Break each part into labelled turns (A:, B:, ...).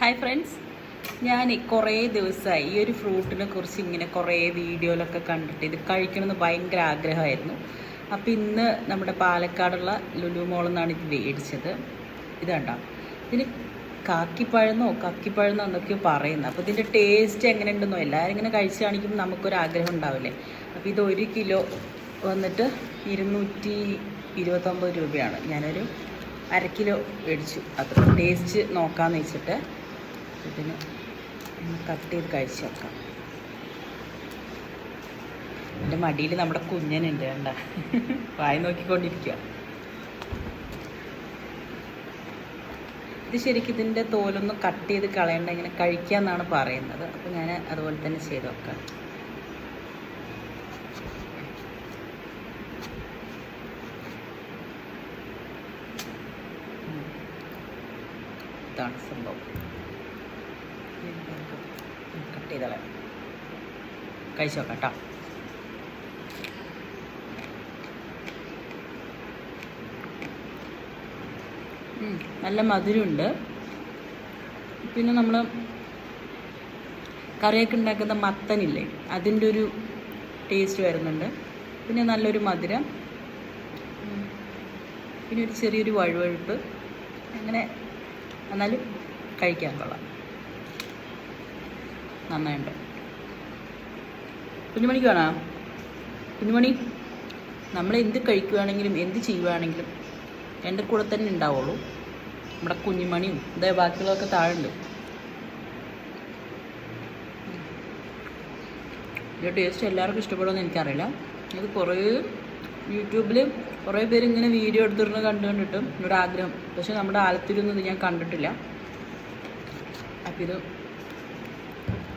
A: Hi friends ഞാൻ കുറേ ദിവസമായി ഈ ഒരു ഫ്രൂട്ടിനെ കുറിച്ച് ഇങ്ങനെ കുറേ വീഡിയോയിലൊക്കെ കണ്ടിട്ട് ഇത് കഴിക്കണമെന്ന് ഭയങ്കര ആഗ്രഹമായിരുന്നു. അപ്പോൾ ഇന്ന് നമ്മുടെ പാലക്കാടുള്ള ലുലു മോളിൽ നിന്നാണ് ഇത് മേടിച്ചത്. ഇത് കണ്ടോ ഇതിന് കാക്കിപ്പഴന്നോ കക്കിപ്പഴന്നോ എന്നൊക്കെയോ പറയുന്നത് അപ്പോൾ ഇതിന്റെ ടേസ്റ്റ് എങ്ങനെ ഉണ്ടെന്നോ എല്ലാവരും ഇങ്ങനെ കഴിച്ച് കാണിക്കുമ്പോൾ നമുക്കൊരു ആഗ്രഹം ഉണ്ടാവില്ലേ? അപ്പോൾ ഇത് ഒരു കിലോ വന്നിട്ട് ഇരുന്നൂറ്റി ഇരുപത്തൊമ്പത് രൂപയാണ്. ഞാനൊരു അര കിലോ മേടിച്ചു. അത് ടേസ്റ്റ് നോക്കാമെന്ന് വെച്ചിട്ട് ഇതിന് കട്ട് ചെയ്ത് കഴിച്ചു നോക്കാം. എന്റെ മടിയിൽ നമ്മുടെ കുഞ്ഞനുണ്ട് വേണ്ട വായി നോക്കിക്കൊണ്ടിരിക്കുക ഇത് ശരിക്കും ഇതിന്റെ തോലൊന്നും കട്ട് ചെയ്ത് കളയേണ്ട ഇങ്ങനെ കഴിക്കാമെന്നാണ് പറയുന്നത്. അപ്പോൾ ഞാൻ അതുപോലെ തന്നെ ചെയ്ത് വെക്കാം. ഇതാണ് സംഭവം. കട്ട് ചെയ്തോളാം. കഴിച്ചു നോക്കാം കേട്ടോ നല്ല മധുരമുണ്ട്. പിന്നെ നമ്മൾ കറിയൊക്കെ ഉണ്ടാക്കുന്ന മത്തനില്ലേ അതിന്റെ ഒരു ടേസ്റ്റ് വരുന്നുണ്ട്. പിന്നെ നല്ലൊരു മധുരം. പിന്നെ ഒരു ചെറിയൊരു വഴുവഴുപ്പ്. അങ്ങനെ എന്നാലും കഴിക്കാൻ കൊള്ളാം. നന്നായിട്ടുണ്ട് കുഞ്ഞുമണിക്ക് വേണോ കുഞ്ഞുമണി നമ്മൾ എന്ത് കഴിക്കുവാണെങ്കിലും എന്ത് ചെയ്യുവാണെങ്കിലും എന്റെ കൂടെ തന്നെ ഉണ്ടാവുള്ളൂ. നമ്മുടെ കുഞ്ഞുമണിയും ഇതേ ബാക്കിയുള്ളതൊക്കെ താഴുണ്ട് ഇതിന്റെ ടേസ്റ്റ് എല്ലാവർക്കും ഇഷ്ടപ്പെടുമെന്ന് എനിക്കറിയില്ല. ഇത് കുറേ യൂട്യൂബിൽ കുറേ പേര് ഇങ്ങനെ വീഡിയോ എടുത്തിരുന്ന് കണ്ടു കണ്ടിട്ടും ആഗ്രഹം പക്ഷെ നമ്മുടെ ആലത്തിലൊന്നും ഇത് ഞാൻ കണ്ടിട്ടില്ല. അപ്പം ഇത്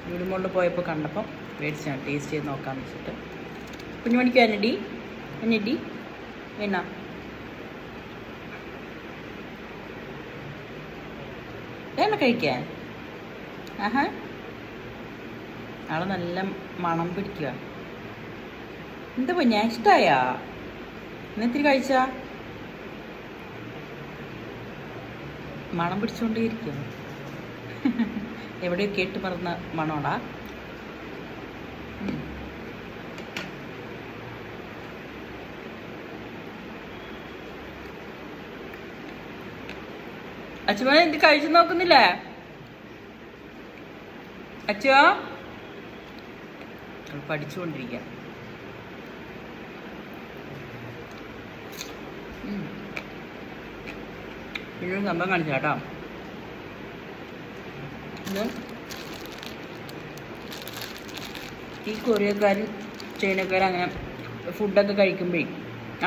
A: വീടുമുകളിൽ പോയപ്പോൾ കണ്ടപ്പം മേടിച്ചാണ് ടേസ്റ്റ് ചെയ്ത് നോക്കാമെന്ന് വെച്ചിട്ട്. കുഞ്ഞുമണിക്ക് അനടി അനടി വേണ വേണ കഴിക്കാൻ. ആഹാ. ആൾ നല്ല മണം പിടിക്കുക. എന്താ പൊന്നെ ഇഷ്ടായാ? ഇന്നിത്തിരി കഴിച്ചാ? മണം പിടിച്ചുകൊണ്ടേയിരിക്കുന്നു എവിടെയോ കേട്ട് പറഞ്ഞ മണോടാ. ഉം. അച്ഛമ്മ ഇത് കഴിച്ചു നോക്കുന്നില്ലേ? അച്ഛോ? പഠിച്ചുകൊണ്ടിരിക്കുക കാണിച്ചാട്ടോ സംഭവം കാണിച്ചു കേട്ടോ. ഇത് ഈ കൊറിയക്കാരും ചൈനക്കാരും അങ്ങനെ ഫുഡൊക്കെ കഴിക്കുമ്പോഴേ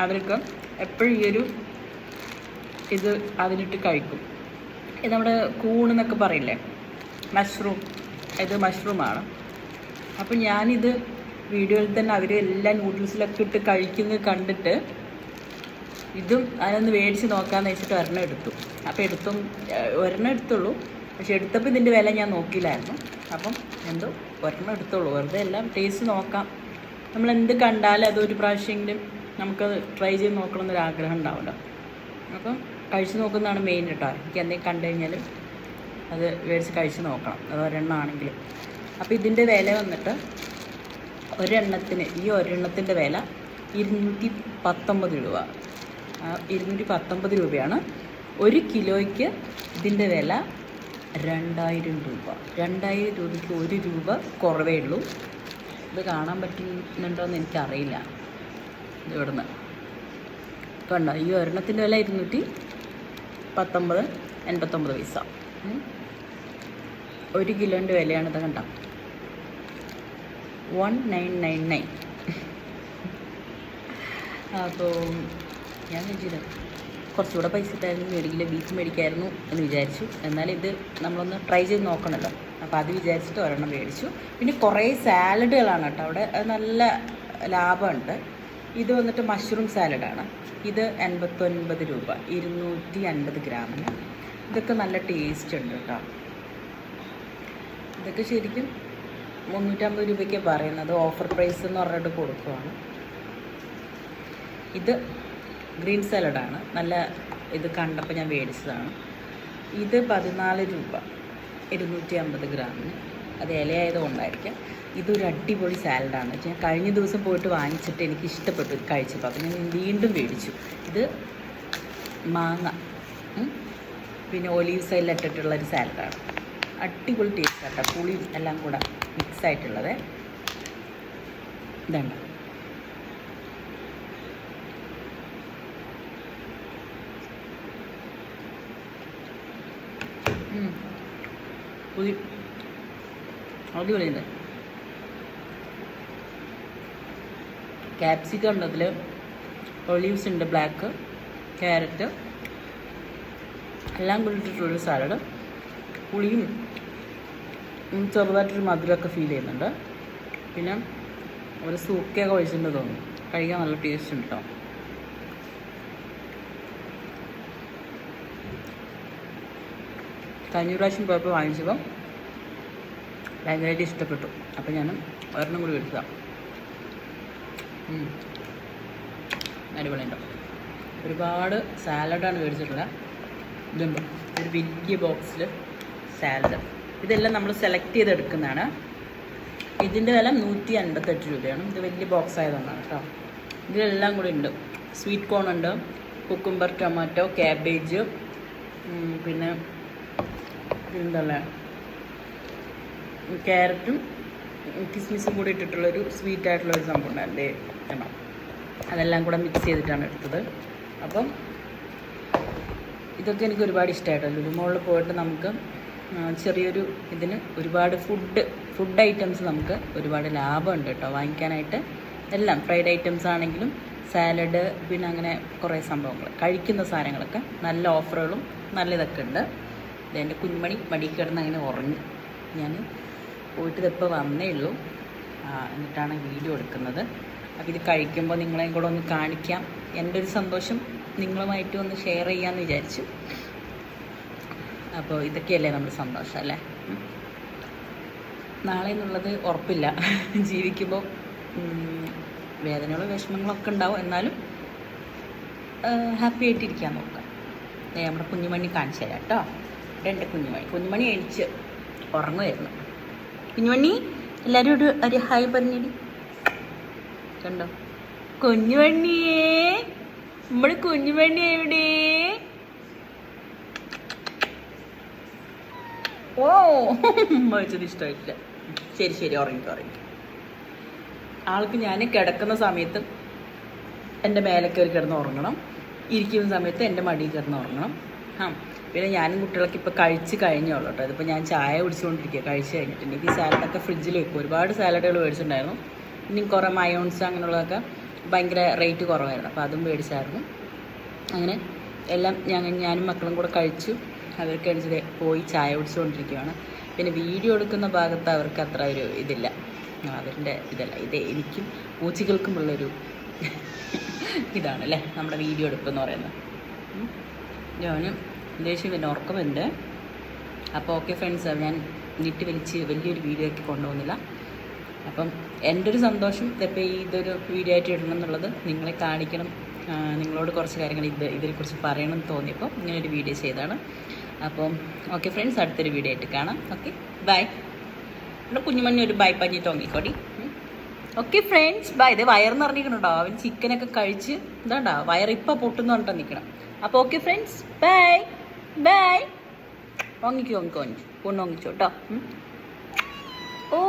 A: അവർക്ക് എപ്പോഴും ഈ ഒരു ഇത് അതിലിട്ട് കഴിക്കും. ഇത് നമ്മുടെ കൂണെന്നൊക്കെ പറയില്ലേ? മഷ്റൂം ഇത് മഷ്റൂമാണ് അപ്പം ഞാനിത് വീഡിയോയിൽ തന്നെ അവർ എല്ലാ നൂഡിൽസിലൊക്കെ ഇട്ട് കഴിക്കുന്നത് കണ്ടിട്ട് ഇതും അതിനൊന്ന് മേടിച്ച് നോക്കാമെന്ന് വെച്ചിട്ട് ഒരെണ്ണം എടുത്തു. അപ്പോൾ എടുത്തും ഒരെണ്ണം എടുത്തുള്ളൂ. പക്ഷെ എടുത്തപ്പോൾ ഇതിന്റെ വില ഞാൻ നോക്കിയില്ലായിരുന്നു. അപ്പം എന്തോ ഒരെണ്ണം എടുത്തോളൂ. വെറുതെ എല്ലാം ടേസ്റ്റ് നോക്കാം. നമ്മൾ എന്ത് കണ്ടാലും അതൊരു പ്രാവശ്യമെങ്കിലും നമുക്കത് ട്രൈ ചെയ്ത് നോക്കണം എന്നൊരു ആഗ്രഹം ഉണ്ടാവുമല്ലോ. അപ്പം കഴിച്ച് നോക്കുന്നതാണ് മെയിൻ കേട്ടോ എനിക്ക് എന്തെങ്കിലും കണ്ടു കഴിഞ്ഞാൽ അത് മേടിച്ച് കഴിച്ച് നോക്കണം. അത് ഒരെണ്ണം ആണെങ്കിലും. അപ്പോൾ ഇതിന്റെ വില വന്നിട്ട് ഒരെണ്ണത്തിന് ഈ ഒരെണ്ണത്തിന്റെ വില ഇരുന്നൂറ്റി പത്തൊമ്പത് രൂപ. ഇരുന്നൂറ്റി പത്തൊമ്പത് രൂപയാണ്. ഒരു കിലോയ്ക്ക് ഇതിന്റെ വില രണ്ടായിരം രൂപ. രണ്ടായിരം രൂപയ്ക്ക് ഒരു രൂപ കുറവേ ഉള്ളൂ. ഇത് കാണാൻ പറ്റുന്നുണ്ടോ എന്ന് എനിക്കറിയില്ല ഇവിടുന്ന്. കണ്ടോ? ഈ ഒരെണ്ണത്തിന്റെ വില ഇരുന്നൂറ്റി പത്തൊമ്പത് എൺപത്തൊമ്പത് പൈസ. ഒരു കിലോന്റെ വിലയാണ് ഇത് കണ്ടോ? One nine nine nine. അപ്പോൾ ഞാൻ വിചാരിച്ചത് കുറച്ചുകൂടെ പൈസ ഇട്ടായിരുന്നു മേടിക്കില്ല ബീഫ് മേടിക്കായിരുന്നു എന്ന് വിചാരിച്ചു. എന്നാൽ ഇത് നമ്മളൊന്ന് ട്രൈ ചെയ്ത് നോക്കണമല്ലോ അപ്പോൾ അത് വിചാരിച്ചിട്ട് ഒരെണ്ണം മേടിച്ചു. പിന്നെ കുറേ സാലഡുകളാണ് കേട്ടോ അവിടെ. നല്ല ലാഭമുണ്ട്. ഇത് വന്നിട്ട് മഷ്റൂം സാലഡാണ് ഇത് എൺപത്തൊൻപത് രൂപ. ഇരുന്നൂറ്റി അൻപത് ഗ്രാമിന്. ഇതൊക്കെ നല്ല ടേസ്റ്റ് ഉണ്ട് കേട്ടോ. ഇതൊക്കെ ശരിക്കും മുന്നൂറ്റമ്പത് രൂപയ്ക്ക് പറയുന്നത്. ഓഫർ പ്രൈസ് എന്ന് പറഞ്ഞിട്ട് കൊടുക്കുവാണ്. ഇത് ഗ്രീൻ സാലഡാണ്. നല്ല ഇത് കണ്ടപ്പോൾ ഞാൻ മേടിച്ചതാണ്. ഇത് പതിനാല് രൂപ. ഇരുന്നൂറ്റി അമ്പത് ഗ്രാമിന്. അത് ഇലയായത് കൊണ്ടായിരിക്കാം ഇതൊരു അടിപൊളി സാലഡാണ്. ഞാൻ കഴിഞ്ഞ ദിവസം പോയിട്ട് വാങ്ങിച്ചിട്ട് എനിക്ക് ഇഷ്ടപ്പെട്ടു കഴിച്ചപ്പോൾ അപ്പം ഞാൻ വീണ്ടും മേടിച്ചു. ഇത് മാങ്ങ. പിന്നെ ഒലീവ് സൈഡിൽ ഇട്ടിട്ടുള്ള ഒരു സാലഡാണ്. അടിപൊളി ടേസ്റ്റ് കേട്ടോ പുളി എല്ലാം കൂടെ മിക്സ് ആയിട്ടുള്ളത് ഇതുണ്ട്. പുളി അടിപൊളിയുണ്ട്. ക്യാപ്സിക്കം ഉണ്ട് അതിൽ ഉണ്ട് ബ്ലാക്ക് ക്യാരറ്റ് എല്ലാം കൂടിയിട്ടുള്ളൊരു സാലഡ് പുളിയും ചെറുതായിട്ടൊരു മധുരമൊക്കെ ഫീൽ ചെയ്യുന്നുണ്ട്. പിന്നെ ഒരു സൂക്കയൊക്കെ ഒഴിച്ചിട്ടുണ്ട് തോന്നുന്നു. കഴിക്കാൻ നല്ല ടേസ്റ്റ് ഉണ്ട് കേട്ടോ കഴിഞ്ഞ പ്രാവശ്യം പോയപ്പോൾ വാങ്ങിച്ചപ്പോൾ ഭയങ്കരമായിട്ട് ഇഷ്ടപ്പെട്ടു. അപ്പോൾ ഞാൻ ഒരെണ്ണം കൂടി എടുക്കുക അടിപൊളിയുണ്ടോ. ഒരുപാട് സാലഡാണ് മേടിച്ചിട്ടുള്ളത്. ഇതുണ്ട്. ഒരു വലിയ ബോക്സിൽ സാലഡ്. ഇതെല്ലാം നമ്മൾ സെലക്ട് ചെയ്തെടുക്കുന്നതാണ്. ഇതിന്റെ വില നൂറ്റി അൻപത്തെട്ട് രൂപയാണ്. ഇത് വലിയ ബോക്സ് ആയതുകൊണ്ടാണ് കേട്ടോ. ഇതിലെല്ലാം കൂടി ഉണ്ട്. സ്വീറ്റ് കോൺ ഉണ്ട്. കുക്കുംബർ ടൊമാറ്റോ ക്യാബേജ് പിന്നെ പിന്നെന്തല്ലേ ക്യാരറ്റും കിസ്മിസും കൂടി ഇട്ടിട്ടുള്ളൊരു സ്വീറ്റ് ആയിട്ടുള്ള ഒരു സംഭവം ഉണ്ടായിരുന്നേ കണ്ടോ? അതെല്ലാം കൂടെ മിക്സ് ചെയ്തിട്ടാണ് എടുത്തത്. അപ്പം ഇതൊക്കെ എനിക്ക് ഒരുപാട് ഇഷ്ടമായിട്ടോ ലുലുമോളിൽ പോയിട്ട് നമുക്ക് ചെറിയൊരു ഇതിന് ഒരുപാട് ഫുഡ് ഫുഡ് ഐറ്റംസ് നമുക്ക് ഒരുപാട് ലാഭമുണ്ട് കേട്ടോ. വാങ്ങിക്കാനായിട്ട് എല്ലാം ഫ്രൈഡ് ഐറ്റംസ് ആണെങ്കിലും സാലഡ് പിന്നെ അങ്ങനെ കുറേ സംഭവങ്ങൾ. കഴിക്കുന്ന സാധനങ്ങളൊക്കെ നല്ല ഓഫറുകളും നല്ല ഇതൊക്കെ ഉണ്ട്. എന്റെ കുഞ്ഞുമണി മടി കിടന്ന് അങ്ങനെ ഉറങ്ങി. ഞാൻ പോയിട്ട് ഇതിപ്പോൾ വന്നേ ഉള്ളൂ. എന്നിട്ടാണ് വീഡിയോ എടുക്കുന്നത്. അപ്പോൾ ഇത് കഴിക്കുമ്പോൾ നിങ്ങളെയും കൂടെ ഒന്ന് കാണിക്കാം. എന്റെ ഒരു സന്തോഷം നിങ്ങളുമായിട്ട് ഒന്ന് ഷെയർ ചെയ്യാമെന്ന് വിചാരിച്ചു. അപ്പോൾ ഇതൊക്കെയല്ലേ നമ്മുടെ സന്തോഷം അല്ലേ. നാളെ എന്നുള്ളത് ഉറപ്പില്ല. ജീവിക്കുമ്പോൾ വേദനകളും വിഷമങ്ങളൊക്കെ ഉണ്ടാവും. എന്നാലും ഹാപ്പി ആയിട്ടിരിക്കാൻ നോക്കാം. നമ്മുടെ കുഞ്ഞുമണി കാണിച്ചു തരാം കേട്ടോ. ഇവിടെ എന്റെ കുഞ്ഞുമണി. കുഞ്ഞുമണി എണിച്ച് ഉറങ്ങുമായിരുന്നു കുഞ്ഞുമണി എല്ലാവരും ഒരു ഒരു ഹായ് പറഞ്ഞിടി. കണ്ടോ? കുഞ്ഞുമണിയേ നമ്മുടെ കുഞ്ഞുമണി എവിടെ? ഓ വെച്ചത് ഇഷ്ടമായിട്ടില്ല. ശരി ശരി ഉറങ്ങിക്കോ ഉറങ്ങി ആൾക്ക് ഞാൻ കിടക്കുന്ന സമയത്ത് എന്റെ മേലെ കയറി കിടന്ന് ഉറങ്ങണം. ഇരിക്കുന്ന സമയത്ത് എന്റെ മടിയിൽ കിടന്ന് ഉറങ്ങണം. ആ പിന്നെ ഞാനും കുട്ടികളൊക്കെ ഇപ്പോൾ കഴിച്ച് കഴിഞ്ഞോളൂ കേട്ടോ. ഞാൻ ചായ കുടിച്ചുകൊണ്ടിരിക്കുക കഴിച്ച് കഴിഞ്ഞിട്ടുണ്ട് ഈ സാലഡൊക്കെ ഫ്രിഡ്ജിൽ വെക്കും. ഒരുപാട് സാലഡുകൾ മേടിച്ചിട്ടുണ്ടായിരുന്നു. ഇനി കുറേ മയോൺസ് അങ്ങനെയുള്ളതൊക്കെ ഭയങ്കര റേറ്റ് കുറവായിരുന്നു. അപ്പോൾ അതും മേടിച്ചായിരുന്നു. അങ്ങനെ എല്ലാം ഞങ്ങൾ ഞാനും മക്കളും കൂടെ കഴിച്ചു. അവർക്ക് അനുസരിച്ച് പോയി ചായ കുടിച്ചുകൊണ്ടിരിക്കുകയാണ് പിന്നെ വീഡിയോ എടുക്കുന്ന ഭാഗത്ത് അവർക്ക് അത്ര ഒരു ഇതില്ല. അവരുടെ ഇതല്ല. ഇത് എനിക്കും പൂച്ചകൾക്കുമുള്ളൊരു ഇതാണല്ലേ നമ്മുടെ വീഡിയോ എടുപ്പെന്ന് പറയുന്നത്. ഞാനും ദേഷ്യം പിന്നെ ഉറക്കമുണ്ട്. അപ്പോൾ ഓക്കെ ഫ്രണ്ട്സ് ഞാൻ നീട്ടി വലിച്ച് വലിയൊരു വീഡിയോ ആക്കി കൊണ്ടുപോകുന്നില്ല. അപ്പം എന്റെ ഒരു സന്തോഷം ഇതിപ്പോൾ ഈ ഇതൊരു വീഡിയോ ആയിട്ട് ഇടണം എന്നുള്ളത് നിങ്ങളെ കാണിക്കണം. നിങ്ങളോട് കുറച്ച് കാര്യങ്ങൾ ഇത് ഇതിനെക്കുറിച്ച് പറയണം എന്ന് തോന്നിയപ്പോൾ ഇങ്ങനൊരു വീഡിയോ ചെയ്തതാണ്. അപ്പം ഓക്കെ ഫ്രണ്ട്സ് അടുത്തൊരു വീഡിയോ ആയിട്ട് കാണാം. ഓക്കെ ബൈ ഇവിടെ കുഞ്ഞുമണ്ണി ഒരു ബൈ പഞ്ഞി തോങ്ങിക്കോടി ഓക്കെ ഫ്രണ്ട്സ് ബൈ ഇത് വയർ നിറഞ്ഞിക്കണുണ്ടോ അവൻ ചിക്കനൊക്കെ കഴിച്ച് ഇതാണ്ടാ വയർ ഇപ്പം പൊട്ടുന്നു പറഞ്ഞിട്ട് നിൽക്കണം അപ്പോൾ ഓക്കെ ഫ്രണ്ട്സ് ബൈ ബൈ വാങ്ങിക്കോ വാങ്ങിക്കോ വാങ്ങിച്ചു കൊണ്ടു വാങ്ങിച്ചോ കേട്ടോ ഓ.